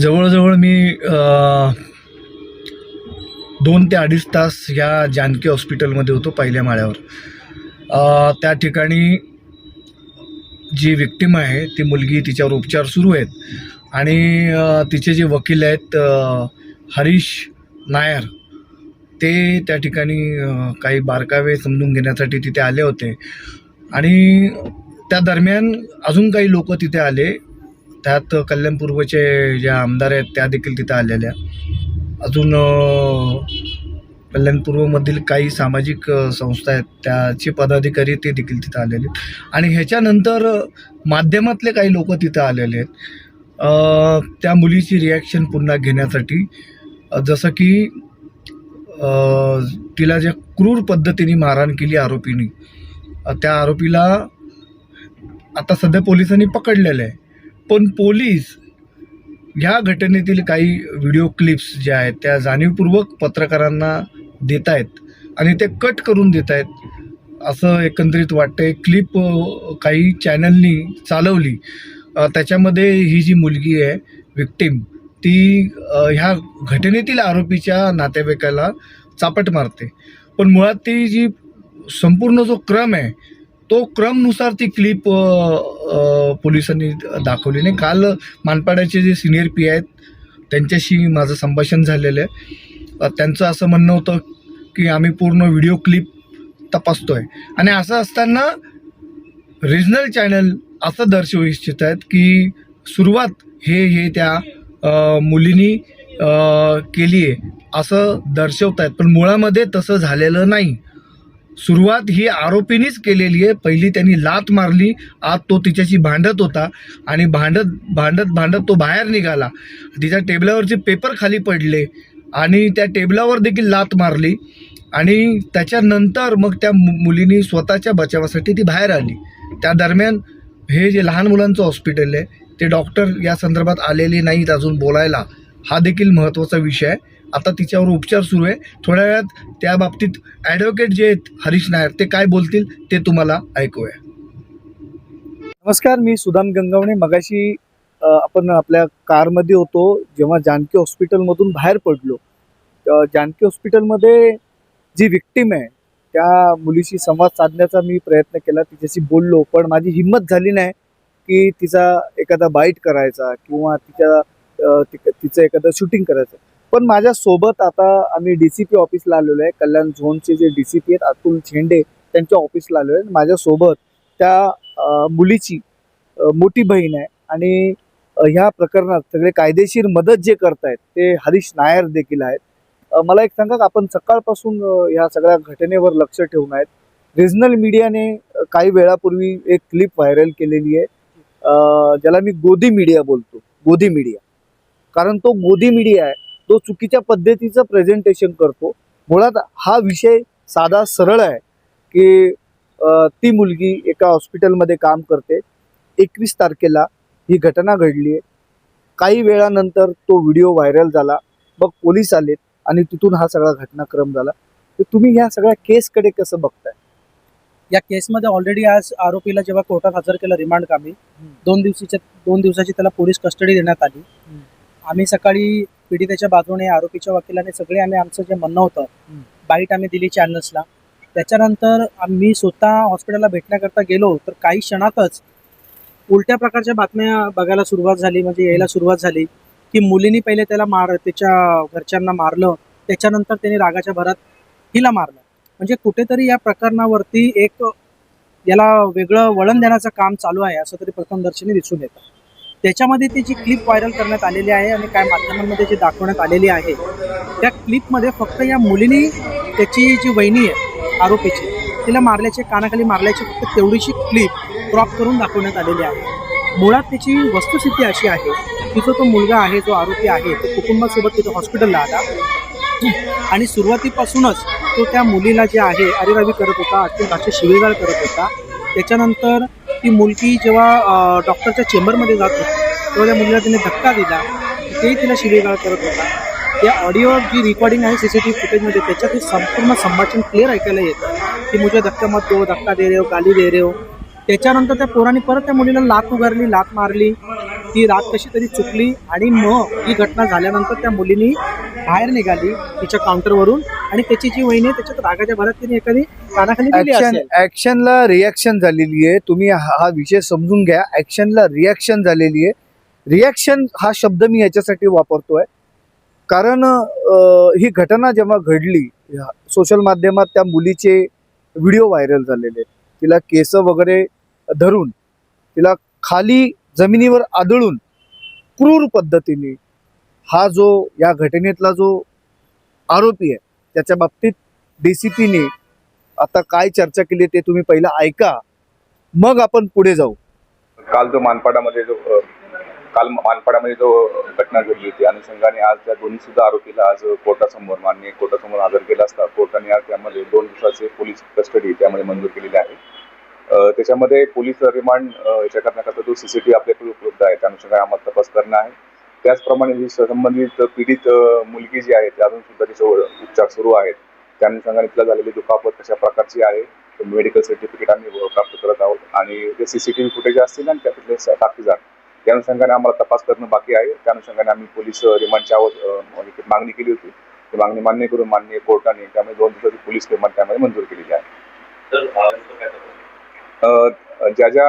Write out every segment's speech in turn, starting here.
जवळजवळ मी दोन ते अडीच तास ह्या जानकी हॉस्पिटलमध्ये होतो पहिल्या माळ्यावर. त्या ठिकाणी जी विक्टीम आहे ती मुलगी तिच्यावर उपचार सुरू आहेत आणि तिचे जे वकील आहेत हरीश नायर ते त्या ठिकाणी काही बारकावे समजून घेण्यासाठी तिथे आले होते. आणि त्या दरम्यान अजून काही लोक तिथे आले. त्यात कल्याण पूर्वचे ज्या आमदार आहेत त्या देखील तिथं आलेल्या. अजून कल्याणपूर्वमधील कल्याण पूर्वमधील काही सामाजिक संस्था आहेत त्याचे पदाधिकारी ते देखील तिथं आलेले आहेत. आणि ह्याच्यानंतर माध्यमातले काही लोक तिथं आलेले आहेत. त्या मुलीची रिॲक्शन पुन्हा घेण्यासाठी जसं की तिला ज्या क्रूर पद्धतीने मारहाण केली आरोपीने त्या आरोपीला आता सध्या पोलिसांनी पकडलेलं आहे. पण पोलीस ह्या घटनेतील काही व्हिडिओ क्लिप्स ज्या आहेत त्या जाणीवपूर्वक पत्रकारांना देत आहेत आणि ते कट करून देत आहेत असं एकंदरीत वाटतंय. क्लिप काही चॅनलनी चालवली. त्याच्यामध्ये ही जी मुलगी आहे विक्टीम ती ह्या घटनेतील आरोपीच्या नातेवाईकाला चापट मारते. पण मुळात ती जी संपूर्ण जो क्रम आहे तो क्रमनुसार ती क्लिप पोलिसांनी दाखवली नाही. काल मानपाड्याचे जे सिनियर पी आहेत त्यांच्याशी माझं संभाषण झालेलं आहे. त्यांचं असं म्हणणं होतं की आम्ही पूर्ण व्हिडिओ क्लिप तपासतो आहे आणि असं असताना रिजनल चॅनल असं दर्शवू इच्छित आहेत की सुरुवात हे हे त्या मुलीनी केली आहे असं दर्शवत आहेत पण मुळामध्ये तसं झालेलं नाही. सुरुवात ही आरोपीनीच केलेली आहे. पहिली त्यांनी लात मारली आत तो तिच्याशी भांडत होता आणि भांडत भांडत भांडत तो बाहेर निघाला. तिच्या टेबलावरचे पेपर खाली पडले आणि त्या टेबलावर देखील लात मारली आणि त्याच्यानंतर मग त्या मु मुलीनी स्वतःच्या बचावासाठी ती बाहेर आली. त्या दरम्यान हे जे लहान मुलांचं हॉस्पिटल आहे ते डॉक्टर या संदर्भात आलेले नाहीत अजून बोलायला. हा देखील महत्त्वाचा विषय आहे. आता तिच्यावर उपचार सुरू आहे. थोड्या वेळात त्या बाबतीत ॲडव्होकेट जे आहेत हरीश नायर ते काय बोलतील ते तुम्हाला ऐकूया. नमस्कार मी सुदाम गंगावणे. मगाशी आपण आपल्या कारमध्ये होतो जेव्हा जानकी हॉस्पिटलमधून बाहेर पडलो. जानकी हॉस्पिटलमध्ये जी विक्टीम आहे त्या मुलीशी संवाद साधण्याचा मी प्रयत्न केला. तिच्याशी बोललो पण माझी हिंमत झाली नाही की तिचा एखादा बाईट करायचा किंवा तिच्या तिचं एखादं शूटिंग करायचं. पण माझ्यासोबत आता आम्ही डी सी पी ऑफिसला आलेलो आहे. कल्याण झोनचे जे डी सी पी आहेत अतुल झेंडे त्यांच्या ऑफिसला आलो आहे. माझ्यासोबत त्या मुलीची मोठी बहीण आहे. आणि ह्या प्रकरणात सगळे कायदेशीर मदत जे करतायत ते हरीश नायर देखील आहेत. मला एक सांगा का आपण सकाळपासून ह्या सगळ्या घटनेवर लक्ष ठेवून आहेत. रिजनल मीडियाने काही वेळापूर्वी एक क्लिप व्हायरल केलेली आहे. ज्याला मी गोदी मीडिया बोलतो. गोदी मीडिया कारण तो गोदी मीडिया आहे. तो चुकीच्या पद्धतीचं प्रेझेंटेशन करतो. मुळात हा विषय साधा सरळ आहे की ती मुलगी एका हॉस्पिटलमध्ये काम करते. एकवीस तारखेला ही घटना घडली आहे. काही वेळानंतर तो व्हिडिओ व्हायरल झाला. मग पोलीस आलेत आणि तिथून हा सगळा घटनाक्रम झाला. तर तुम्ही ह्या सगळ्या केसकडे कसं बघताय? या केसमध्ये ऑलरेडी आज आरोपीला जेव्हा कोर्टात हजर केलं रिमांड कामी दोन दिवसाच्या दोन दिवसाची त्याला पोलीस कस्टडी देण्यात आली. आम्ही सकाळी पीडितेच्या बाजूने आरोपीच्या वकिलाने सगळे आम्ही आमचं जे म्हणणं होतं. बाईट आम्ही दिली चॅनल्सला. त्याच्यानंतर आम्ही स्वतः हॉस्पिटलला भेटण्याकरता गेलो तर काही क्षणातच उलट्या प्रकारच्या बातम्या बघायला सुरुवात झाली म्हणजे यायला सुरुवात झाली की मुलीनी पहिले त्याला मार त्याच्या घरच्यांना मारलं त्याच्यानंतर त्याने रागाच्या भरात हिला मारलं. म्हणजे कुठेतरी या प्रकरणावरती एक याला वेगळं वळण देण्याचं काम चालू आहे असं तरी प्रथमदर्शनी दिसून येतं. त्याच्यामध्ये ती जी क्लिप व्हायरल करण्यात आलेली आहे आणि काय माध्यमांमध्ये जी दाखवण्यात आलेली आहे त्या क्लिपमध्ये फक्त या मुलीने त्याची जी वहिनी आहे आरोपीची तिला मारल्याचे कानाखाली मारल्याची फक्त तेवढीशी क्लिप क्रॉप करून दाखवण्यात आलेली आहे. मुळात त्याची वस्तुस्थिती अशी आहे की जो तो मुलगा आहे जो आरोपी आहे तो कुटुंबासोबत तिथे हॉस्पिटलला आला. आणि सुरुवातीपासूनच तो त्या मुलीला जे आहे अरेरावी करत होता अत्यंत असे शिवेगाळ करत होता. त्याच्यानंतर ती मुलगी जेव्हा डॉक्टरच्या चेंबरमध्ये जात होती तेव्हा त्या मुलीला तिने धक्का दिला. तेही तिला शिवेगाळ करत होता. या ऑडिओ जी रेकॉर्डिंग आहे सी सी टी व्ही फुटेजमध्ये त्याच्यात हे संपूर्ण संभाषण क्लिअर ऐकायला येतं. की मुझे धक्का मत दो धक्का दे रे हो गाली दे रे हो. त्याच्यानंतर त्या पोराने परत त्या मुलीला लात उगारली लात मारली. ती रात कशी तरी चुकली आणि मग ही घटना झाल्यानंतर त्या मुलीनी बाहेर निघाली तिच्या काउंटरवरून आणि त्याची जी वहिनी त्याच्यात रागाच्या भरात तिने एखादी कानाखाली दिली ऍक्शन असेल. ऍक्शनला रिॲक्शन झालेली आहे. तुम्ही हा हा विषय समजून घ्या. ऍक्शनला रिॲक्शन झालेली आहे. रिॲक्शन हा शब्द मी याच्यासाठी वापरतोय. कारण अं, ही घटना जेव्हा घडली सोशल माध्यमात त्या मुलीचे व्हिडिओ व्हायरल झालेले आहेत. तिला केस वगैरे धरून तिला खाली जमिनीवर आदळून क्रूर पद्धतीने हा जो या घटनेतला जो आरोपी आहे त्याच्या बाबतीत डी सी पीने आता काय चर्चा केली ते तुम्ही पहिलं ऐका. मग आपण पुढे जाऊ. काल जो मानपाडामध्ये जो काल मानपाडामध्ये जो घटना घडली होती अनुषंगाने आज त्या दोन्ही सुद्धा आरोपीला आज कोर्टासमोर मान्य कोर्टासमोर हजर केला असता. कोर्टाने आज त्यामध्ये दोन दिवसाचे पोलीस कस्टडी त्यामध्ये मंजूर केलेली आहे. त्याच्यामध्ये पोलीस रिमांड याच्या करण्याकरता जो सीसीटीव्ही आपल्याकडे उपलब्ध आहे त्या अनुषंगाने आम्हाला तपास करणं आहे. त्याचप्रमाणे जी संबंधित पीडित मुलगी जी आहे ती अजून सुद्धा तिच्यावर उपचार सुरू आहेत. त्या अनुषंगाने तिला झालेली दुखापत कशा प्रकारची आहे मेडिकल सर्टिफिकेट आम्ही प्राप्त करत आहोत. आणि जे व्ही फुटेज असतील आणि त्यातले साक्षीदार त्या अनुषंगाने आम्हाला तपास करणं बाकी आहे. त्या अनुषंगाने आम्ही पोलीस रिमांडची म्हणजे मागणी केली होती. ती मागणी मान्य करून मान्य कोर्टाने त्यामुळे दोन दिवसाची पोलीस रिमांड त्यामध्ये मंजूर केलेली आहे. ज्या ज्या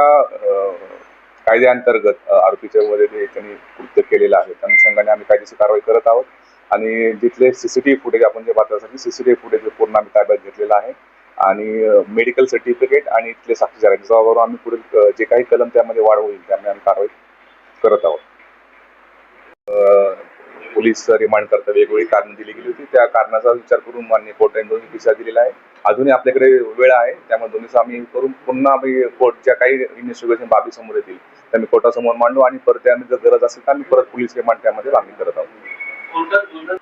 कायद्याअंतर्गत आरोपीच्या मध्ये ते त्यांनी कृत्य केलेलं आहे त्या अनुषंगाने आम्ही कायदेशीर कारवाई करत आहोत. आणि जिथले सीसीटीव्ही फुटेज आपण जे पाहण्यासाठी सीसीटीव्ही फुटेज पूर्ण आम्ही ताब्यात घेतलेलं आहे. आणि मेडिकल सर्टिफिकेट आणि इथले साक्षीदार आहेत आम्ही पुढील जे काही कलम त्यामध्ये वाढ होईल त्यामुळे आम्ही कारवाई करत आहोत. पोलीस रिमांड करता वेगवेगळी कारणं दिली गेली होती. त्या कारणाचा विचार करून मान्य कोर्टाने दोन्ही दिशा दिलेला आहे. अजूनही आपल्याकडे वेळ आहे. त्यामुळे दोन्ही आम्ही करून पुन्हा आम्ही कोर्टच्या काही इन्व्हेस्टिगेशन बाबी समोर येतील त्या मी कोर्टासमोर मांडू आणि परत त्यामध्ये जर गरज असेल तर आम्ही परत पोलीस रिमांड त्यामध्ये मागणी करत आहोत.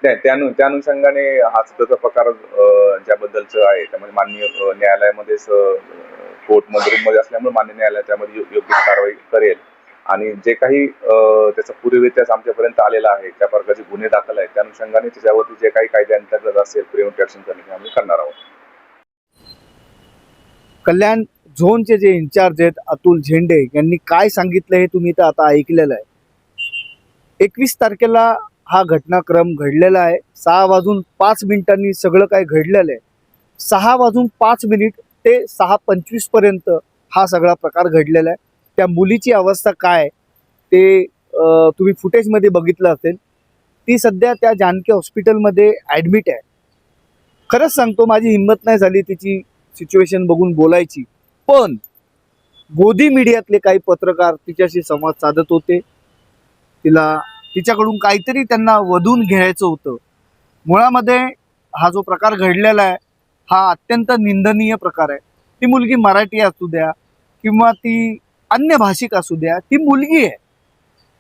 त्या त्या- अनुषंगाने हा सध्याचा प्रकार ज्याबद्दलच ज्याबद्दलचं आहे. त्यामध्ये माननीय अ, न्यायालयामध्येच कोर्टमध्ये रूममध्ये असल्यामुळे मान्य न्यायालय त्यामध्ये योग्य कारवाई करेल. आणि जे काही त्याचा पूर्वीत्यास आमच्यापर्यंत आलेला आहे त्या प्रकारचे गुन्हे दाखल आहेत त्या अनुषंगाने त्याच्यावरती जे काही कायद्याअंतर्गत असेल प्रिव्हेंटिव्ह ऍक्शन करणे आम्ही करणार आहोत. कल्याण झोनचे जे इन्चार्ज आहेत अतुल झेंडे यांनी काय सांगितलं हे तुम्ही तर आता ऐकलेलं आहे. एकवीस तारखेला हा घटनाक्रम घडलेला आहे. सहा वाजून पाच मिनिटांनी सगळं काय घडलेलं आहे. सहा वाजून पाच मिनिट ते सहा पंचवीसपर्यंत हा सगळा प्रकार घडलेला आहे. त्या मुलीची अवस्था काय ते तुम्ही फुटेजमध्ये बघितलं असेल ती सध्या त्या जानकी हॉस्पिटलमध्ये ॲडमिट आहे. खरंच सांगतो माझी हिंमत नाही झाली तिची सिच्युएशन बघून बोलायची. पण गोदी मीडियातले काही पत्रकार तिच्याशी संवाद साधत होते. तिला तिच्याकडून काहीतरी त्यांना वधून घ्यायचं होतं. मुळामध्ये हा जो प्रकार घडलेला आहे हा अत्यंत निंदनीय प्रकार आहे. ती मुलगी मराठी असू द्या किंवा ती अन्य भाषिक असू द्या ती मुलगी आहे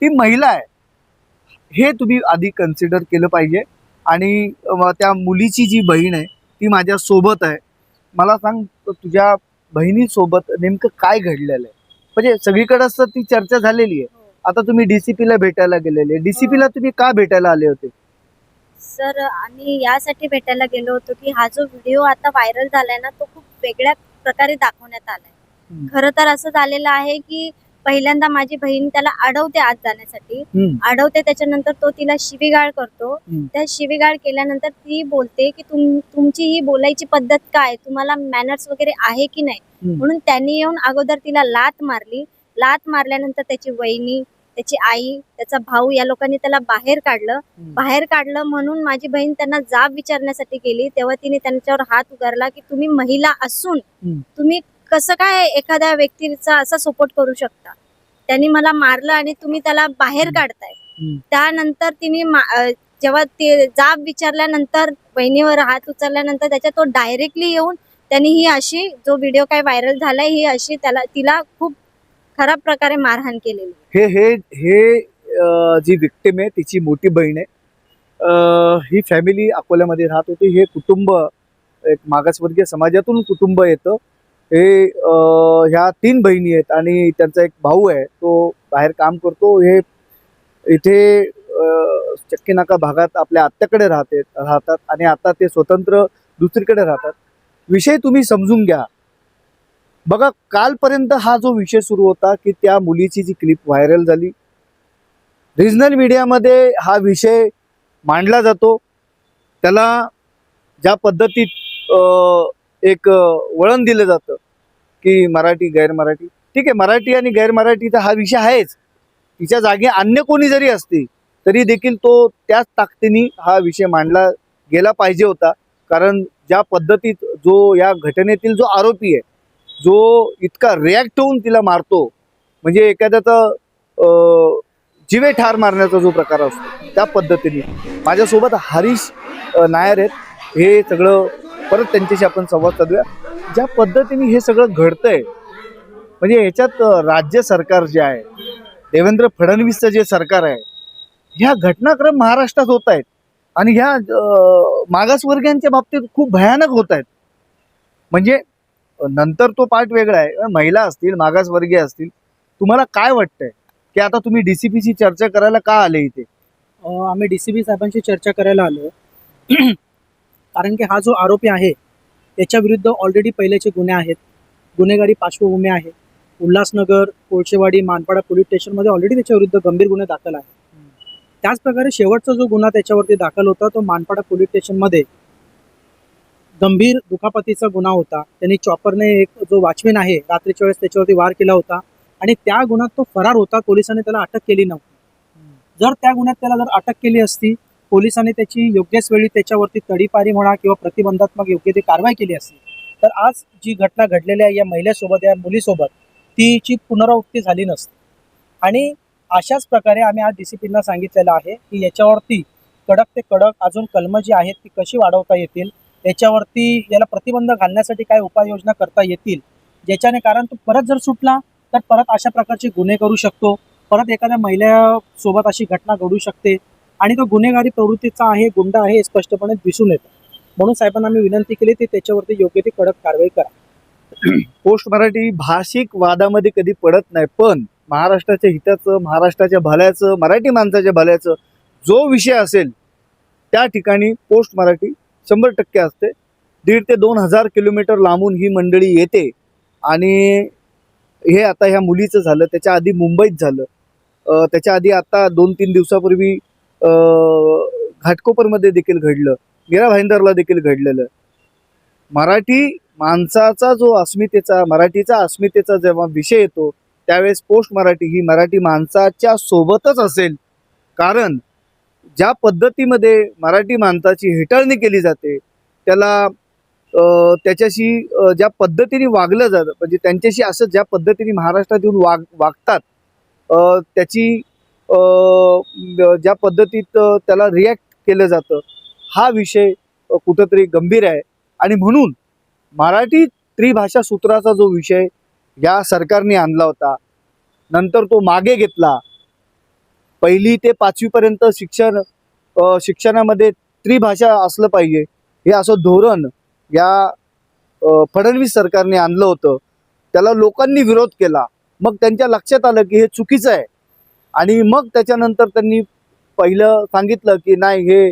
ती महिला आहे हे तुम्ही आधी कन्सिडर केलं पाहिजे. आणि त्या मुलीची जी बहीण आहे ती माझ्या सोबत आहे. मला सांग तुझ्या बहिणीसोबत नेमकं काय घडलेलं आहे? म्हणजे सगळीकडेच तर ती चर्चा झालेली आहे. आता तुम्ही डीसीपीला भेटायला गेलेले डीसीपीला तुम्ही का भेटायला आले होते? सर आणि यासाठी भेटायला गेलो होतो की हा जो व्हिडिओ आता व्हायरल झालाय ना तो खूप वेगळ्या प्रकारे दाखवण्यात आलाय. खरं तर असं झालेलं आहे की पहिल्यांदा माझी बहीण त्याला अडवते आत जाण्यासाठी. अडवते त्याच्यानंतर तो तिला शिवीगाळ करतो. त्या शिवीगाळ केल्यानंतर ती बोलते की तुम तुमची ही बोलायची पद्धत काय तुम्हाला मॅनर्स वगैरे आहे की नाही. म्हणून त्यांनी येऊन अगोदर तिला लात मारली लात मारल्यानंतर त्याची वहिनी त्याची आई त्याचा भाऊ या लोकांनी त्याला बाहेर काढलं. बाहेर काढलं म्हणून माझी बहीण त्यांना जाब विचारण्यासाठी गेली तेव्हा तिने त्यांच्यावर हात उगारला की तुम्ही महिला असून. तुम्ही कसं काय एखाद्या व्यक्तीचा असा सपोर्ट करू शकता? त्यांनी मला मारलं आणि तुम्ही त्याला बाहेर. काढताय. त्यानंतर तिने जेव्हा ते जाब विचारल्यानंतर बहिणीवर हात उचलल्यानंतर त्याच्या तो डायरेक्टली येऊन त्यांनी ही अशी जो व्हिडिओ काय व्हायरल झालाय ही अशी त्याला तिला खूप खराब प्रकारे मारहाण केलेली. हे हे हे जी विक्टिम आहे तिची मोठी बहीण आहे. ही फॅमिली अकोल्यामध्ये राहत होती. हे कुटुंब एक मागासवर्गीय समाजातून कुटुंब येतं. हे ह्या तीन बहिणी आहेत आणि त्यांचा एक भाऊ आहे तो बाहेर काम करतो. हे इथे चक्कीनाका चक्की नाका भागात आपल्या आत्याकडे राहते राहतात आणि आता ते स्वतंत्र दुसरीकडे राहतात. विषय तुम्ही समजून घ्या. बघा कालपर्यंत हा जो विषय सुरू होता की त्या मुलीची जी क्लिप व्हायरल झाली रिजनल मीडियामध्ये हा विषय मांडला जातो. त्याला ज्या पद्धतीत एक वळण दिलं जातं की मराठी गैरमराठी. ठीक आहे मराठी आणि गैरमराठीचा हा विषय आहेच. तिच्या जागी अन्य कोणी जरी असते तरी देखील तो त्याच ताकदीने हा विषय मांडला गेला पाहिजे होता. कारण ज्या पद्धतीत जो या घटनेतील जो आरोपी आहे जो इतका रिॲक्ट होऊन तिला मारतो म्हणजे एखाद्याचा जीवे जिवे ठार मारण्याचा जो प्रकार असतो त्या पद्धतीने. माझ्यासोबत हरीश नायर आहेत. हे सगळं परत त्यांच्याशी आपण संवाद साधूया. ज्या पद्धतीने हे सगळं घडतंय म्हणजे ह्याच्यात राज्य सरकार जे आहे देवेंद्र फडणवीसचं जे सरकार आहे ह्या घटनाक्रम महाराष्ट्रात होत आहेत आणि ह्या मागासवर्गीयांच्या बाबतीत खूप भयानक होत आहेत म्हणजे नंतर तो पार्ट वेगळा आहे. महिला असतील मागासवर्गीय असतील तुम्हाला काय वाटतंय? की आता तुम्ही डीसीपीची चर्चा करायला का आले इथे? आम्ही डी सी बी साहेबांशी चर्चा करायला आलो. कारण की हा जो आरोपी आहे त्याच्या विरुद्ध ऑलरेडी पहिल्याचे गुन्हे आहेत. गुन्हेगारी पार्श्वभूमी आहे. उल्हासनगर कोळशेवाडी मानपाडा पोलीस स्टेशनमध्ये ऑलरेडी त्याच्या विरुद्ध गंभीर गुन्हे दाखल आहे त्याचप्रकारे शेवटचा जो गुन्हा त्याच्यावरती दाखल होता तो मानपाडा पोलीस स्टेशनमध्ये गंभीर दुखापतीचा गुन्हा होता. त्यांनी चॉपरने एक जो वॉचमॅन आहे रात्रीच्या वेळेस त्याच्यावरती वार केला होता आणि त्या गुन्ह्यात तो फरार होता पोलिसांनी त्याला अटक केली नव्हती. जर त्या गुन्ह्यात त्याला जर अटक केली असती पोलिसांनी त्याची योग्यच वेळी त्याच्यावरती तडीपारी म्हणा किंवा प्रतिबंधात्मक योग्य ती कारवाई केली असती. तर आज जी घटना घडलेली आहे या महिलेसोबत या मुलीसोबत तिची पुनरावृत्ती झाली नसते. आणि अशाच प्रकारे आम्ही आज डी सी पींना सांगितलेलं आहे की याच्यावरती कडक ते कडक अजून कलमं जी आहेत ती कशी वाढवता येतील याच्यावरती याला प्रतिबंध घालण्यासाठी काय उपाययोजना करता येतील ज्याच्याने कारण तो परत जर सुटला तर परत अशा प्रकारचे गुन्हे करू शकतो. परत एखाद्या महिलेसोबत अशी घटना घडू शकते. आणि तो गुन्हेगारी प्रवृत्तीचा आहे गुंड आहे हे स्पष्टपणे दिसून येतं. म्हणून साहेबांना आम्ही विनंती केली की त्याच्यावरती योग्य ती कडक कारवाई करा. पोस्ट मराठी भाषिक वादामध्ये कधी पडत नाही पण महाराष्ट्राच्या हिताचं महाराष्ट्राच्या भल्याचं मराठी माणसाच्या भल्याचं जो विषय असेल त्या ठिकाणी पोस्ट मराठी शंभर टक्के असते. दीड ते दोन हजार किलोमीटर लांबून ही मंडळी येते आणि हे आता ह्या मुलीचं झालं त्याच्या आधी मुंबईत झालं. त्याच्या आधी आता दोन तीन दिवसापूर्वी घाटकोपरमध्ये देखील घडलं. मीरा भाईंदरला देखील घडलेलं. मराठी माणसाचा जो अस्मितेचा मराठीचा अस्मितेचा जेव्हा विषय येतो त्यावेळेस पोस्ट मराठी ही मराठी माणसाच्या सोबतच असेल. कारण ज्या पद्धतीमध्ये मराठी माणसाची हेटाळणी केली जाते त्याला त्याच्याशी ज्या पद्धतीने वागलं जातं म्हणजे त्यांच्याशी असं ज्या पद्धतीने महाराष्ट्रात येऊन वाग वागतात त्याची ज्या पद्धतीत त्याला रिॲक्ट केलं जातं हा विषय कुठंतरी गंभीर आहे. आणि म्हणून मराठी त्रिभाषा सूत्राचा जो विषय या सरकारने आणला होता नंतर तो मागे घेतला. पहिली ते पाचवीपर्यंत शिक्षण शिक्षणामध्ये त्रिभाषा असलं पाहिजे हे असं धोरण या फडणवीस सरकारने आणलं होतं. त्याला लोकांनी विरोध केला. मग त्यांच्या लक्षात आलं की हे चुकीचं आहे. आणि मग त्याच्यानंतर त्यांनी पहिलं सांगितलं की नाही हे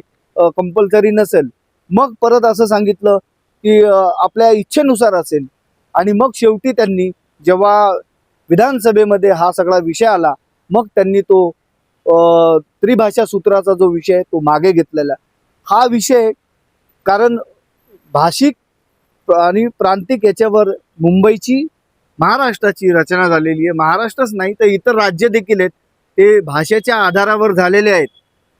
कंपल्सरी नसेल. मग परत असं सांगितलं की आपल्या इच्छेनुसार असेल. आणि मग शेवटी त्यांनी जेव्हा विधानसभेमध्ये हा सगळा विषय आला मग त्यांनी तो त्रिभाषा सूत्राचा जो विषय तो मागे घेतलेला हा विषय कारण भाषिक आणि प्रांतिक याच्यावर मुंबईची महाराष्ट्राची रचना झालेली आहे. महाराष्ट्रच नाही तर इतर राज्य देखील आहेत. ते भाषेच्या आधारावर झालेले आहेत.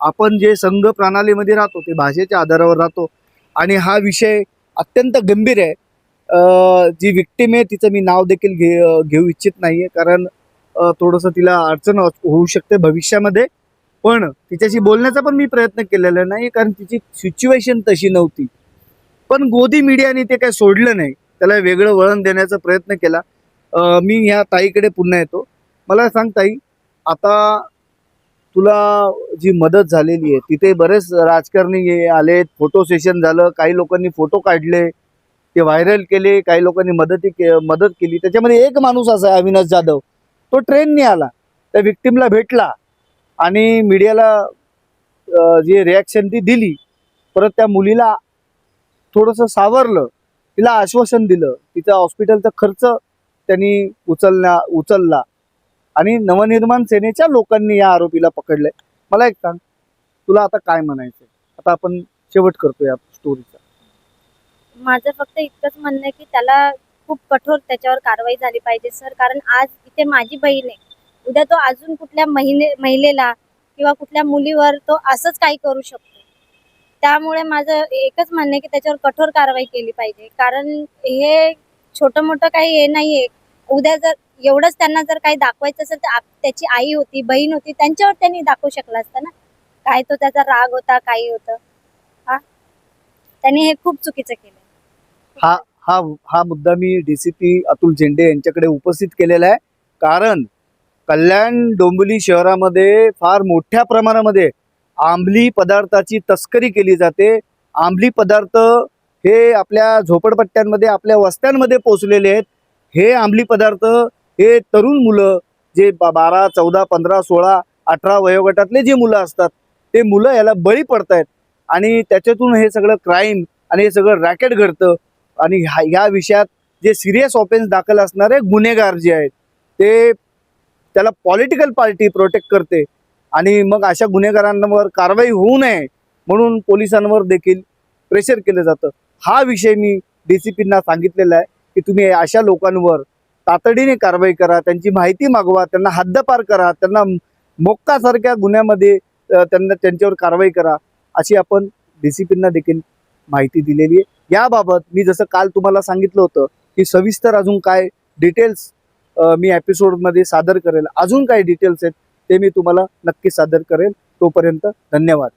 आपण जे संघ प्रणालीमध्ये राहतो ते भाषेच्या आधारावर राहतो. आणि हा विषय अत्यंत गंभीर आहे. जी विक्टीम आहे तिचं मी नाव देखील घे घेऊ इच्छित नाही आहे कारण थोडंसं तिला अडचण होऊ शकते भविष्यामध्ये. पण तिच्याशी बोलण्याचा पण मी प्रयत्न केलेला नाही कारण तिची सिच्युएशन तशी नव्हती. पण गोदी मीडियाने ते काही सोडलं नाही. त्याला वेगळं वळण देण्याचा प्रयत्न केला. मी ह्या ताईकडे पुन्हा येतो. मला सांग ताई आता तुला जी मदत झालेली आहे तिथे बरेच राजकारणी ये- आलेत फोटो सेशन झालं काही लोकांनी फोटो काढले ते व्हायरल केले काही लोकांनी मदती के मदत केली. त्याच्यामध्ये एक माणूस असा आहे अविनाश जाधव. तो ट्रेनने आला. त्या विक्टीमला भेटला आणि मीडियाला जी रिॲक्शन ती दिली. परत त्या मुलीला थोडंसं सावरलं. तिला आश्वासन दिलं. तिचा हॉस्पिटलचा खर्च त्यांनी उचलण्या उचलला. आणि नवनिर्माण सेनेच्या लोकांनी या आरोपीला पकडलंय. मला एक सांग तुला आता काय म्हणायचंय? आता आपण शेवट करतो या स्टोरीचा माझं फक्त इतकंच म्हणणं आहे की त्याला खूप कठोर त्याच्यावर कारवाई झाली पाहिजे सर. कारण आज इथे माझी बहीण आहे. उद्या तो अजून कुठल्या महिने महिलेला किंवा कुठल्या मुलीवर तो असंच काही करू शकतो. त्यामुळे माझं एकच म्हणणं आहे की त्याच्यावर कठोर कारवाई केली पाहिजे. कारण हे छोटं मोठं काही हे नाहीये. उद्या जर एवढंच त्यांना जर काही दाखवायचं असेल तर त्याची आई होती बहीण होती त्यांच्यावर त्यांनी दाखवू शकला असता ना? काय तो त्याचा राग होता काही होतं? हा? त्यांनी हे खूप चुकीचं केलं हा हा हा मुद्दा मी डीसीपी अतुल झेंडे यांच्याकडे उपस्थित केलेला आहे. कारण कल्याण डोंबिवली शहरामध्ये फार मोठ्या प्रमाणामध्ये आंबली पदार्थाची तस्करी केली जाते. आंबली पदार्थ हे आपल्या झोपडपट्ट्यांमध्ये आपल्या वस्त्यांमध्ये पोचलेले आहेत. हे आंबली पदार्थ हे तरुण मुलं जे बारा चौदा पंधरा सोळा अठरा वयोगटातले जे मुलं असतात ते मुलं याला बळी पडतायत. आणि त्याच्यातून हे सगळं क्राईम आणि हे सगळं रॅकेट घडतं. आणि ह्या ह्या विषयात जे सिरियस ऑफेन्स दाखल असणारे गुन्हेगार जे आहेत ते त्याला पॉलिटिकल पार्टी प्रोटेक्ट करते. आणि मग अशा गुन्हेगारांवर कारवाई होऊ नये म्हणून पोलिसांवर देखील प्रेशर केलं जातं. हा विषय मी डी सी पींना सांगितलेला आहे की तुम्ही अशा लोकांवर तातडीने कारवाई करा त्यांची माहिती मागवा त्यांना हद्दपार करा त्यांना मोक्कासारख्या गुन्ह्यामध्ये त्यांना त्यांच्यावर कारवाई करा अशी आपण डी सी पींना देखील माहिती दिलेली आहे. याबाबत मी जसं काल तुम्हाला सांगितलं होतं की सविस्तर अजून काय डिटेल्स मी एपिसोडमध्ये सादर करेल. अजून काय डिटेल्स आहेत ते मी तुम्हाला नक्की सादर करेल. तोपर्यंत धन्यवाद.